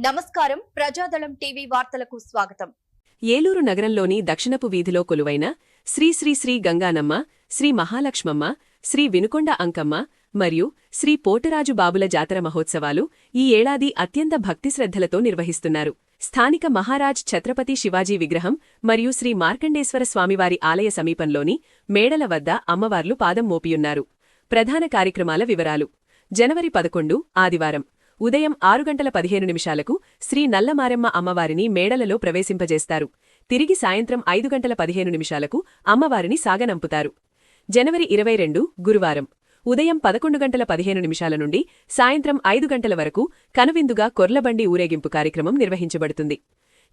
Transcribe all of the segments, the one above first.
నమస్కారం. ప్రజాదళం టీవీ వార్తలకు స్వాగతం. ఏలూరు నగరంలోని దక్షిణపు వీధిలో కొలువైన శ్రీ శ్రీ శ్రీ గంగానమ్మ శ్రీ మహాలక్ష్మమ్మ శ్రీ వినుకొండ అంకమ్మ మరియు శ్రీ పోటరాజు బాబుల జాతర మహోత్సవాలు ఈ ఏడాది అత్యంత భక్తిశ్రద్ధలతో నిర్వహిస్తున్నారు. స్థానిక మహారాజ్ ఛత్రపతి శివాజీ విగ్రహం మరియు శ్రీ మార్కండేశ్వర స్వామివారి ఆలయ సమీపంలోని మేడల వద్ద అమ్మవార్లు పాదం మోపియున్నారు. ప్రధాన కార్యక్రమాల వివరాలు. జనవరి పదకొండు ఆదివారం. ఉదయం ఆరు గంటల పదిహేను నిమిషాలకు శ్రీ నల్లమారెమ్మ అమ్మవారిని మేడలలో ప్రవేశింపజేస్తారు. తిరిగి సాయంత్రం ఐదు గంటల పదిహేను నిమిషాలకు అమ్మవారిని సాగనంపుతారు. జనవరి ఇరవై రెండు గురువారం. ఉదయం పదకొండు గంటల పదిహేను నిమిషాల నుండి సాయంత్రం ఐదు గంటల వరకు కనువిందుగా కొర్లబండి ఊరేగింపు కార్యక్రమం నిర్వహించబడుతుంది.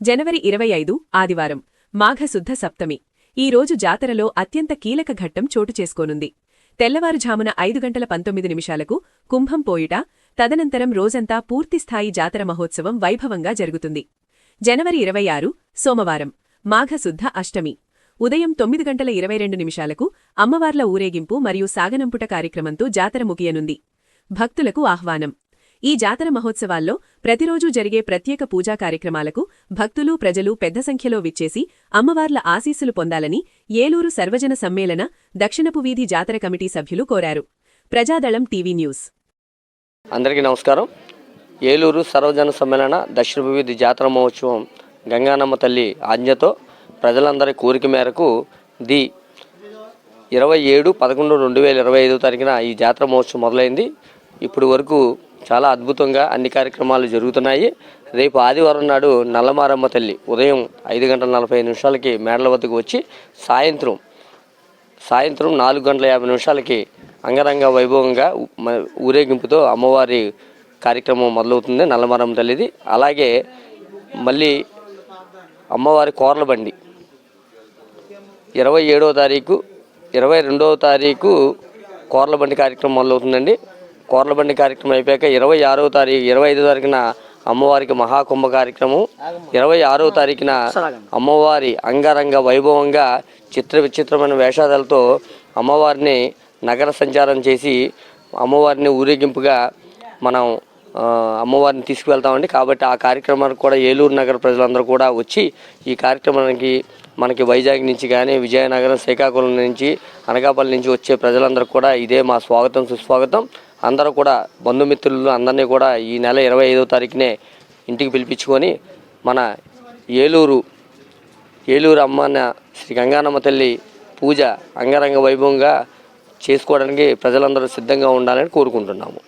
జనవరి ఇరవై ఐదు ఆదివారం. మాఘశుద్ధ సప్తమి. ఈ రోజు జాతరలో అత్యంత కీలక ఘట్టం చోటు చేసుకోనుంది. తెల్లవారుఝామున ఐదు గంటల పంతొమ్మిది నిమిషాలకు కుంభం పోయుట తదనంతరం రోజంతా పూర్తిస్థాయి జాతర మహోత్సవం వైభవంగా జరుగుతుంది. జనవరి ఇరవై ఆరు సోమవారం మాఘశుద్ధ అష్టమి. ఉదయం తొమ్మిది గంటల ఇరవై రెండు నిమిషాలకు అమ్మవార్ల ఊరేగింపు మరియు సాగనంపుట కార్యక్రమంతో జాతర ముగియనుంది. భక్తులకు ఆహ్వానం. ఈ జాతర మహోత్సవాల్లో ప్రతిరోజూ జరిగే ప్రత్యేక పూజా కార్యక్రమాలకు భక్తులు ప్రజలు పెద్ద సంఖ్యలో విచ్చేసి అమ్మవార్ల ఆశీస్సులు పొందాలని ఏలూరు సర్వజన సమ్మేళన దక్షిణపు వీధి జాతర కమిటీ సభ్యులు కోరారు. Prajadalam TV news. అందరికీ నమస్కారం. ఏలూరు సర్వజన సమ్మేళన దక్షిణ వివిధ జాతర మహోత్సవం గంగానమ్మ తల్లి ఆజ్ఞతో ప్రజలందరి కోరిక మేరకు ది ఇరవై ఏడు పదకొండు రెండు వేల ఇరవై ఐదో తారీఖున ఈ జాతర మహోత్సవం మొదలైంది. ఇప్పుడు వరకు చాలా అద్భుతంగా అన్ని కార్యక్రమాలు జరుగుతున్నాయి. రేపు ఆదివారం నాడు నల్లమారమ్మ తల్లి ఉదయం ఐదు గంటల నలభై నిమిషాలకి మేడల వద్దకు వచ్చి సాయంత్రం సాయంత్రం నాలుగు గంటల యాభై నిమిషాలకి అంగరంగ వైభవంగా ఊరేగింపుతో అమ్మవారి కార్యక్రమం మొదలవుతుంది నల్లమరం తల్లిది. అలాగే మళ్ళీ అమ్మవారి కోరల బండి. ఇరవై ఏడవ తారీఖు ఇరవై రెండవ తారీఖు కోరల బండి కార్యక్రమం మొదలవుతుందండి. కోరల బండి కార్యక్రమం అయిపోయాక ఇరవై ఆరవ తారీఖు ఇరవై ఐదో తారీఖున అమ్మవారికి మహాకుంభ కార్యక్రమం ఇరవై ఆరవ తారీఖున అమ్మవారి అంగరంగ వైభవంగా చిత్ర విచిత్రమైన వేషాదాలతో అమ్మవారిని నగర సంచారం చేసి అమ్మవారిని ఊరేగింపుగా మనం అమ్మవారిని తీసుకువెళ్తామండి. కాబట్టి ఆ కార్యక్రమానికి కూడా ఏలూరు నగర ప్రజలందరూ కూడా వచ్చి ఈ కార్యక్రమానికి మనకి వైజాగ్ నుంచి కానీ విజయనగరం శ్రీకాకుళం నుంచి అనకాపల్లి నుంచి వచ్చే ప్రజలందరూ కూడా ఇదే మా స్వాగతం సుస్వాగతం. అందరూ కూడా బంధుమిత్రులు అందరినీ కూడా ఈ నెల ఇరవై ఐదో తారీఖునే ఇంటికి పిలిపించుకొని మన ఏలూరు ఏలూరు అమ్మన్న శ్రీ గంగానమ్మ తల్లి పూజ అంగరంగ వైభవంగా చేసుకోవడానికి ప్రజలందరూ సిద్ధంగా ఉండాలని కోరుకుంటున్నాము.